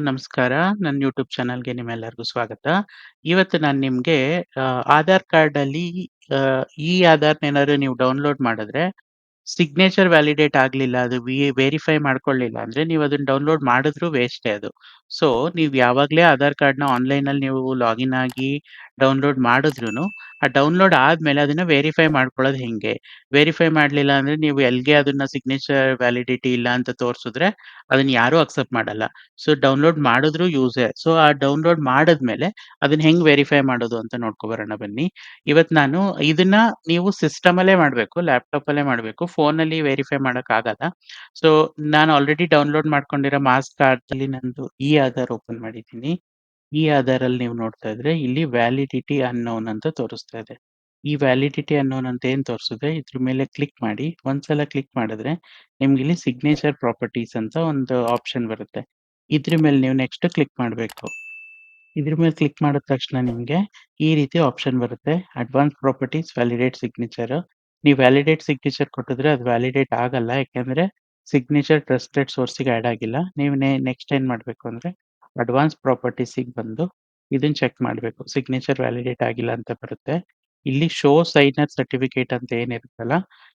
ನಮಸ್ಕಾರ. ನನ್ನ ಯೂಟ್ಯೂಬ್ ಚಾನಲ್‌ಗೆ ನಿಮ್ಮೆಲ್ಲರಿಗೂ ಸ್ವಾಗತ. ಇವತ್ತು ನಾನು ನಿಮಗೆ ಆಧಾರ್ ಕಾರ್ಡಲ್ಲಿ ಈ ಈ ಆಧಾರ್‌ನೇನಾದ್ರು ನೀವು ಡೌನ್ಲೋಡ್ ಮಾಡಿದ್ರೆ, ಸಿಗ್ನೇಚರ್ ವ್ಯಾಲಿಡೇಟ್ ಆಗ್ಲಿಲ್ಲ, ಅದು ವಿ ವೆರಿಫೈ ಮಾಡ್ಕೊಳ್ಳಿಲ್ಲ ಅಂದ್ರೆ, ನೀವು ಅದನ್ನ ಡೌನ್ಲೋಡ್ ಮಾಡಿದ್ರು ವೇಸ್ಟೇ ಅದು. ಸೊ, ನೀವು ಯಾವಾಗಲೇ ಆಧಾರ್ ಕಾರ್ಡ್‌ನ ಆನ್‌ಲೈನಲ್ಲಿ ನೀವು ಲಾಗಿನ್ ಆಗಿ ಡೌನ್ಲೋಡ್ ಮಾಡಿದ್ರುನು, ಆ ಡೌನ್ಲೋಡ್ ಆದ್ಮೇಲೆ ಅದನ್ನ ವೆರಿಫೈ ಮಾಡ್ಕೊಳ್ಳೋದು ಹೆಂಗೆ? ವೆರಿಫೈ ಮಾಡ್ಲಿಲ್ಲ ಅಂದ್ರೆ ನೀವು ಎಲ್ಗೆ ಅದನ್ನ ಸಿಗ್ನೇಚರ್ ವ್ಯಾಲಿಡಿಟಿ ಇಲ್ಲ ಅಂತ ತೋರಿಸಿದ್ರೆ, ಅದನ್ನ ಯಾರೂ ಅಕ್ಸೆಪ್ಟ್ ಮಾಡಲ್ಲ. ಸೊ, ಡೌನ್ಲೋಡ್ ಮಾಡಿದ್ರು ಯೂಸೇ. ಸೊ, ಆ ಡೌನ್ಲೋಡ್ ಮಾಡಿದ್ಮೇಲೆ ಅದನ್ನ ಹೆಂಗ್ ವೆರಿಫೈ ಮಾಡೋದು ಅಂತ ನೋಡ್ಕೊ ಬರೋಣ ಬನ್ನಿ. ಇವತ್ತು ನಾನು ಇದನ್ನ ನೀವು ಸಿಸ್ಟಮಲ್ಲೇ ಮಾಡ್ಬೇಕು, ಲ್ಯಾಪ್‌ಟಾಪಲ್ಲೇ ಮಾಡ್ಬೇಕು. ಫೋನಲ್ಲಿ ವೆರಿಫೈ ಮಾಡಕ್ಕಾಗಲ್ಲ. ಸೊ, ನಾನು ಆಲ್ರೆಡಿ ಡೌನ್ಲೋಡ್ ಮಾಡ್ಕೊಂಡಿರೋ ಮಾಸ್ ಕಾರ್ಡ್‌ದಲ್ಲಿ ನಂದು ಇ ಆಧಾರ್ ಓಪನ್ ಮಾಡಿದ್ದೀನಿ. ಇ ಆಧಾರಲ್ಲಿ ನೀವು ನೋಡ್ತಾ ಇದ್ರೆ ಇಲ್ಲಿ ವ್ಯಾಲಿಡಿಟಿ ಅನ್ನೋನ್ ಅಂತ ತೋರಿಸ್ತಾ ಇದೆ. ಈ ವ್ಯಾಲಿಡಿಟಿ ಅನ್ನೋನ್ ಅಂತ ಏನ್ ತೋರಿಸಿದೆ, ಇದ್ರ ಮೇಲೆ ಕ್ಲಿಕ್ ಮಾಡಿ. ಒಂದ್ಸಲ ಕ್ಲಿಕ್ ಮಾಡಿದ್ರೆ, ನಿಮ್ಗೆ ಇಲ್ಲಿ ಸಿಗ್ನೇಚರ್ ಪ್ರಾಪರ್ಟೀಸ್ ಅಂತ ಒಂದು ಆಪ್ಷನ್ ಬರುತ್ತೆ. ಇದ್ರ ಮೇಲೆ ನೀವು ನೆಕ್ಸ್ಟ್ ಕ್ಲಿಕ್ ಮಾಡಬೇಕು ಇದ್ರ ಮೇಲೆ ಕ್ಲಿಕ್ ಮಾಡಿದ ತಕ್ಷಣ ನಿಮ್ಗೆ ಈ ರೀತಿ ಆಪ್ಷನ್ ಬರುತ್ತೆ. Advance properties validate signature. ನೀವು ವ್ಯಾಲಿಡೇಟ್ ಸಿಗ್ನೇಚರ್ ಕೊಟ್ಟಿದ್ರೆ ಅದು ವ್ಯಾಲಿಡೇಟ್ ಆಗಲ್ಲ. ಯಾಕೆಂದ್ರೆ ಸಿಗ್ನೇಚರ್ ಟ್ರಸ್ಟೆಡ್ ಸೋರ್ಸಿಗೆ ಆಡ್ ಆಗಿಲ್ಲ. ನೀವು ನೆಕ್ಸ್ಟ್ ಏನ್ ಮಾಡ್ಬೇಕು ಅಂದ್ರೆ, ಅಡ್ವಾನ್ಸ್ ಪ್ರಾಪರ್ಟೀಸಿಗೆ ಬಂದು ಇದನ್ನ ಚೆಕ್ ಮಾಡಬೇಕು ಸಿಗ್ನೇಚರ್ ವ್ಯಾಲಿಡೇಟ್ ಆಗಿಲ್ಲ ಅಂತ ಬರುತ್ತೆ. ಇಲ್ಲಿ ಶೋ ಸೈನರ್ ಸರ್ಟಿಫಿಕೇಟ್ ಅಂತ ಏನಿರುತ್ತಲ್ಲ,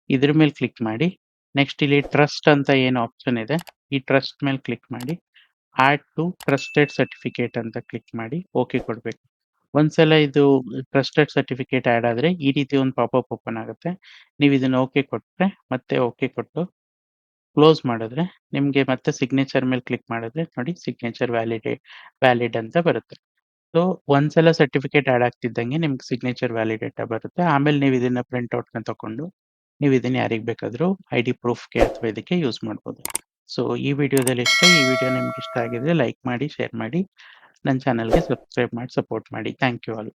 ಇದ್ರ ಮೇಲೆ ಕ್ಲಿಕ್ ಮಾಡಿ. ನೆಕ್ಸ್ಟ್ ಇಲ್ಲಿ ಟ್ರಸ್ಟ್ ಅಂತ ಏನು ಆಪ್ಷನ್ ಇದೆ, ಈ ಟ್ರಸ್ಟ್ ಮೇಲೆ ಕ್ಲಿಕ್ ಮಾಡಿ. ಆಡ್ ಟು ಟ್ರಸ್ಟೆಡ್ ಸರ್ಟಿಫಿಕೇಟ್ ಅಂತ ಕ್ಲಿಕ್ ಮಾಡಿ, ಓಕೆ ಕೊಡ್ಬೇಕು. ಒಂದ್ಸಲ ಇದು ಟ್ರಸ್ಟೆಡ್ ಸರ್ಟಿಫಿಕೇಟ್ ಆಡ್ ಆದ್ರೆ ಈ ರೀತಿ ಒಂದು ಪಾಪಪ್ ಓಪನ್ ಆಗುತ್ತೆ. ನೀವು ಇದನ್ನ ಓಕೆ ಕೊಟ್ರೆ, ಮತ್ತೆ ಓಕೆ ಕೊಟ್ಟು ಕ್ಲೋಸ್ ಮಾಡಿದ್ರೆ, ನಿಮ್ಗೆ ಮತ್ತೆ ಸಿಗ್ನೇಚರ್ ಮೇಲೆ ಕ್ಲಿಕ್ ಮಾಡಿದ್ರೆ ನೋಡಿ ಸಿಗ್ನೇಚರ್ ವ್ಯಾಲಿಡೇ ವ್ಯಾಲಿಡ್ ಅಂತ ಬರುತ್ತೆ. ಸೊ, ಒಂದ್ಸಲ ಸರ್ಟಿಫಿಕೇಟ್ ಆಡ್ ಆಗ್ತಿದ್ದಂಗೆ ನಿಮ್ಗೆ ಸಿಗ್ನೇಚರ್ ವ್ಯಾಲಿಡೇಟ್ ಬರುತ್ತೆ. ಆಮೇಲೆ ನೀವು ಇದನ್ನ ಪ್ರಿಂಟ್ ಔಟ್‌ನ ತಕೊಂಡು, ನೀವು ಇದನ್ನ ಯಾರಿಗ್ ಬೇಕಾದ್ರೂ ಐಡಿ ಪ್ರೂಫ್‌ಗೆ ಅಥವಾ ಇದಕ್ಕೆ ಯೂಸ್ ಮಾಡ್ಬೋದು. ಸೊ, ಈ ವಿಡಿಯೋದಲ್ಲಿ ಇಷ್ಟ ಈ ವಿಡಿಯೋ ನಿಮ್ಗೆ ಇಷ್ಟ ಆಗಿದ್ರೆ ಲೈಕ್ ಮಾಡಿ, ಶೇರ್ ಮಾಡಿ. ನನ್ನ ಚಾನಲ್‌ಗೆ ಸಬ್ಸ್ಕ್ರೈಬ್ ಮಾಡಿ ಸಪೋರ್ಟ್ ಮಾಡಿ. Thank you all.